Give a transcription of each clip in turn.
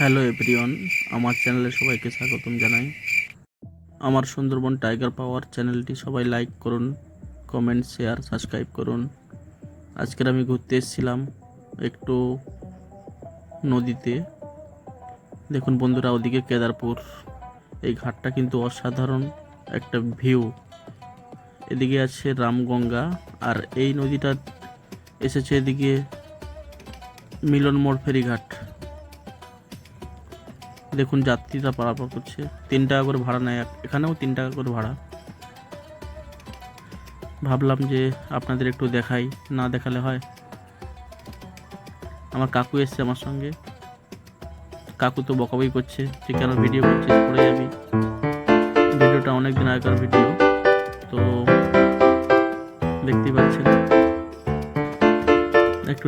Hello everyone, আমার চ্যানেলে সবাইকে স্বাগতম জানাই। আমার সুন্দরবন টাইগার পাওয়ার চ্যানেলটি সবাই লাইক করুন, কমেন্ট, শেয়ার, সাবস্ক্রাইব করুন। আজকের আমি ঘুরতে এসেছিলাম একটু নদীতে। দেখুন বন্ধুরা, ওদিকে কেদারপুর, এই ঘাটটা কিন্তু অসাধারণ একটা ভিউ। এদিকে আছে রামগঙ্গা, আর এই নদীটা এসেছে এদিকে মিলন মোড় ফেরিঘাট। দেখুন, যাত্রীরা পারাপার করছে। তিন টাকা করে ভাড়া নেয় এখানেও তিন টাকা করে ভাড়া। ভাবলাম যে আপনাদের একটু দেখাই, না দেখালে হয়। আমার কাকু এসছে আমার সঙ্গে। কাকু তো বকাবই করছে, যে কেন ভিডিও করছিস, পড়ে যাবি। ভিডিওটা অনেক আগেকার ভিডিও, তো দেখতেই পাচ্ছেন। একটু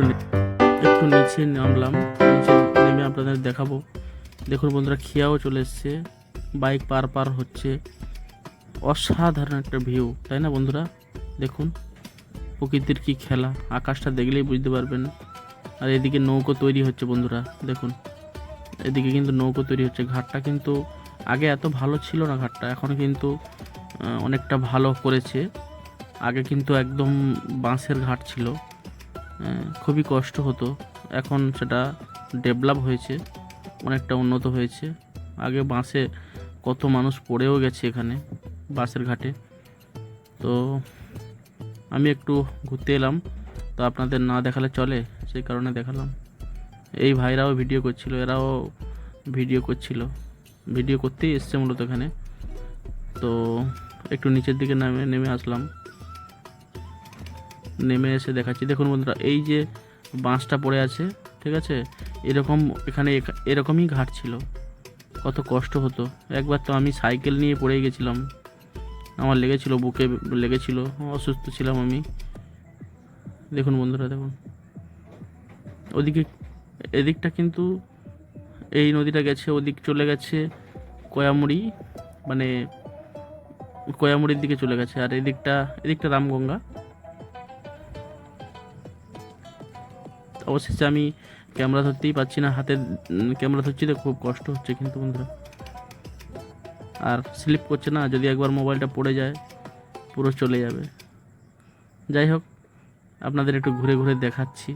একটু নিচে নামলাম, নিচে নেমে আপনাদের দেখাবো। দেখুন বন্ধুরা, খিয়াও চলে এসছে। বাইক পার পার হচ্ছে। অসাধারণ একটা ভিউ, তাই না বন্ধুরা? দেখুন, প্রকৃতির কি খেলা। আকাশটা দেখলেই বুঝতে পারবেন। আর এদিকে নৌকো তৈরি হচ্ছে বন্ধুরা, দেখুন। এদিকে কিন্তু নৌকো তৈরি হচ্ছে। ঘাটটা কিন্তু আগে এত ভালো ছিল না ঘাটটা, এখন কিন্তু অনেকটা ভালো করেছে। আগে কিন্তু একদম বাঁশের ঘাট ছিল। খুবই কষ্ট হতো। এখন সেটা ডেভেলপ হয়েছে। অনেকটা উন্নত হয়েছে। আগে বাসে কত মানুষ পড়েও গেছে এখানে, বাসের ঘাটে। তো আমি একটু ঘুরতে এলাম, তো আপনাদের না দেখালে চলে, সেই কারণে দেখালাম। এই ভাইরাও ভিডিও করছিল, এরাও ভিডিও করছিল। ভিডিও করতেই এসছে মূলত এখানে। তো একটু নিচের দিকে নামে, নেমে আসলাম। নেমে এসে দেখাচ্ছি। দেখুন বন্ধুরা, এই যে বাঁশটা পড়ে আছে, ঠিক আছে? এরকম এখানে এরকমই ঘাট ছিল। কত কষ্ট হতো। একবার তো আমি সাইকেল নিয়ে পড়ে গেছিলাম। আমার লেগেছিল, বুকে লেগেছিল, অসুস্থ ছিলাম আমি। দেখুন বন্ধুরা, দেখুন। ওদিকে, এদিকটা কিন্তু, এই নদীটা গেছে, ওদিক চলে গেছে কয়ামুড়ি মানে কয়ামুড়ির দিকে চলে গেছে। আর এদিকটা এদিকটা রামগঙ্গা। অবশেষে আমি ক্যামেরা ধরতেই পাচ্ছি না হাতে ক্যামেরা ধরছি তো খুব কষ্ট হচ্ছে কিন্তু বন্ধুরা। আর স্লিপ করছে না, যদি একবার মোবাইলটা পড়ে যায়, পুরো চলে যাবে। যাই হোক, আপনাদের একটু ঘুরে ঘুরে দেখাচ্ছি।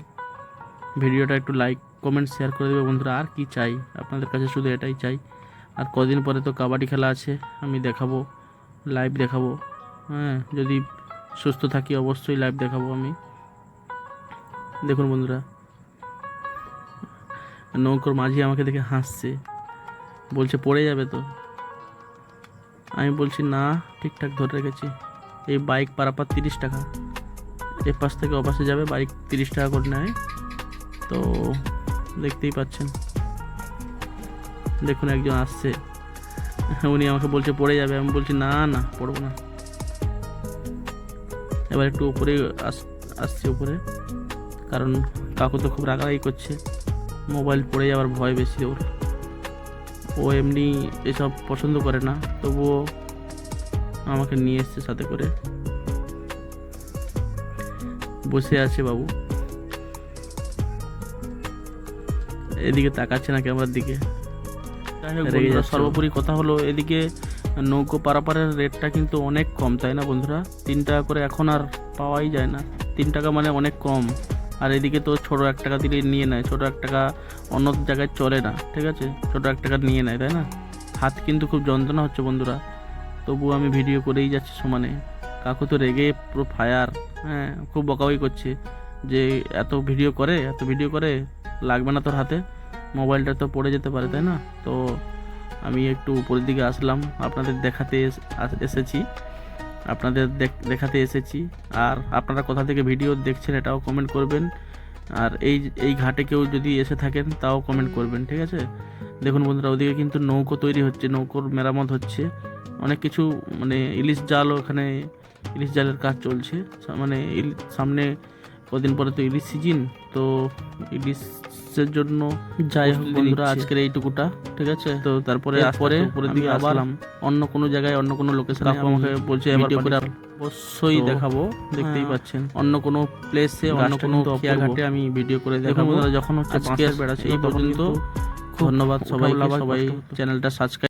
ভিডিওটা একটু লাইক কমেন্ট শেয়ার করে দেবে বন্ধুরা, আর কি চাই? আপনাদের কাছে শুধু এটাই চাই। আর কদিন পরে তো কাবাডি খেলা আছে, আমি দেখাবো লাইভ দেখাবো। হ্যাঁ যদি সুস্থ থাকি অবশ্যই লাইভ দেখাবো আমি। দেখুন বন্ধুরা নৌকোর মাঝি আমাকে দেখে হাসছে। বলছে, পড়ে যাবে তো? আমি বলছি, না, ঠিকঠাক ধরে রেখেছি। এই বাইক পারাপার তিরিশ টাকা। এ পাশ থেকে অপাশে যাবে, বাইক তিরিশ টাকা করে নেয়। তো দেখতেই পাচ্ছেন। দেখুন, একজন আসছে। উনি আমাকে বলছে, পড়ে যাবে। আমি বলছি, না না, পড়ব না। এবার একটু উপরে আস, আসছি উপরে। কারণ কাকু তো খুব রাগারাগি করছে। মোবাইল পড়ে যাওয়ার ভয় বেশি ওর। ও এমনি এসব পছন্দ করে না তবুও আমাকে নিয়ে এসছে সাথে করে। বসে আছে বাবু। এদিকে তাকাচ্ছে না ক্যামেরার দিকে। সর্বোপরি কথা হলো এদিকে নৌকো পারাপারের রেটটা কিন্তু অনেক কম তাই না বন্ধুরা? তিন টাকা করে এখন আর পাওয়াই যায় না। তিন টাকা মানে অনেক কম। আর এদিকে তো ছোটো এক টাকা দিলে নিয়ে নেয়, ছোটো এক টাকা অন্য জায়গায় চলে না, ঠিক আছে? ছোটো এক টাকা নিয়ে নেয়, তাই না? হাত কিন্তু খুব যন্ত্রণা হচ্ছে বন্ধুরা। তবুও আমি ভিডিও করেই যাচ্ছি সমানে। কাকু তো রেগে পুরো ফায়ার হ্যাঁ খুব বকাবকি করছে যে এত ভিডিও করে, এত ভিডিও করে, লাগবে না তোর হাতে? মোবাইলটা তো পড়ে যেতে পারে, তাই না? তো আমি একটু উপরের দিকে আসলাম, আপনাদের দেখাতে এসেছি। আপনাদের দেখ- দেখাতে এসেছি। আর আপনারা কোথা থেকে ভিডিও দেখছেন এটাও কমেন্ট করবেন। আর এই এই ঘাটে কেউ যদি এসে থাকেন, তাও কমেন্ট করবেন, ঠিক আছে? দেখুন বন্ধুরা, ওদিকে কিন্তু নৌকো তৈরি হচ্ছে, নৌকোর মেরামত হচ্ছে। অনেক কিছু মানে ইলিশ জালও ওখানে ইলিশ জালের কাজ চলছে। মানে সামনে কদিন পরে তো ইলিশ সিজন তো ইলিশের জন্য যাই হোক বন্ধুরা আজকের এইটুকুটা ঠিক আছে? তো তারপরে পরে উপরের আমি দিকে আবার আসলাম। অন্য কোনো জায়গায় অন্য কোনো লোকেশনে আমাকে বলছে ভিডিও করে অবশ্যই দেখাবো দেখতেই হ্যাঁ, পাচ্ছেন। অন্য কোনো প্লেসে অন্য কোনো। ঘাটে আমি ভিডিও করে দেখাবো। যখন হচ্ছে আজকে বাঁশের এই পর্যন্ত ধন্যবাদ সবাই সবাই চ্যানেলটা সাবস্ক্রাইব